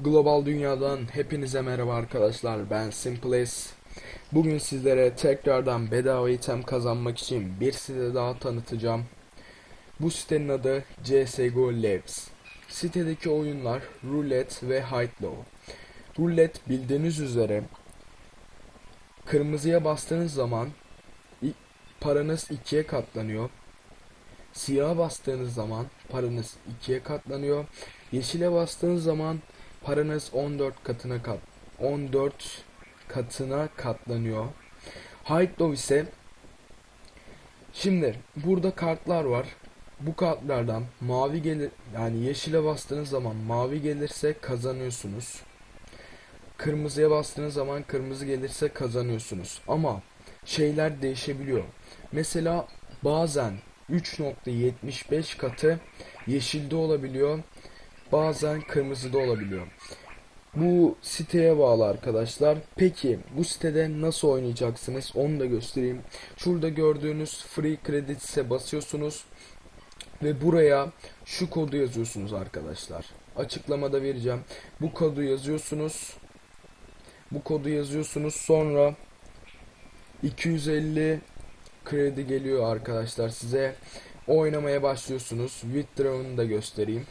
Global Dünya'dan hepinize merhaba arkadaşlar. Ben Simples. Bugün sizlere tekrardan bedava item kazanmak için bir site daha tanıtacağım. Bu sitenin adı CSGO Labs. Sitedeki oyunlar Roulette ve Hide Low. Roulette bildiğiniz üzere kırmızıya bastığınız zaman paranız ikiye katlanıyor. Siyaha bastığınız zaman paranız ikiye katlanıyor. Yeşile bastığınız zaman paranız 14 katına kat 14 katına katlanıyor. Hide Low ise şimdi burada kartlar var. Bu kartlardan mavi gelir yani yeşile bastığınız zaman mavi gelirse kazanıyorsunuz. Kırmızıya bastığınız zaman kırmızı gelirse kazanıyorsunuz. Ama şeyler değişebiliyor. Mesela bazen 3.75 katı yeşilde olabiliyor. Bazen kırmızıda olabiliyor. Bu siteye bağlı arkadaşlar. Peki bu sitede nasıl oynayacaksınız? Onu da göstereyim. Şurada gördüğünüz free credits'e basıyorsunuz ve buraya şu kodu yazıyorsunuz arkadaşlar. Açıklamada vereceğim. Bu kodu yazıyorsunuz. Bu kodu yazıyorsunuz. Sonra 250 kredi geliyor arkadaşlar size. Oynamaya başlıyorsunuz. Withdraw'ını da göstereyim.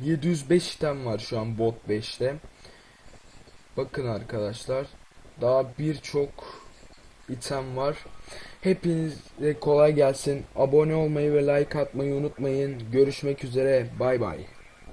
705 item var şu an bot 5'te. Bakın arkadaşlar. Daha birçok item var. Hepinize kolay gelsin. Abone olmayı ve like atmayı unutmayın. Görüşmek üzere. Bay bay.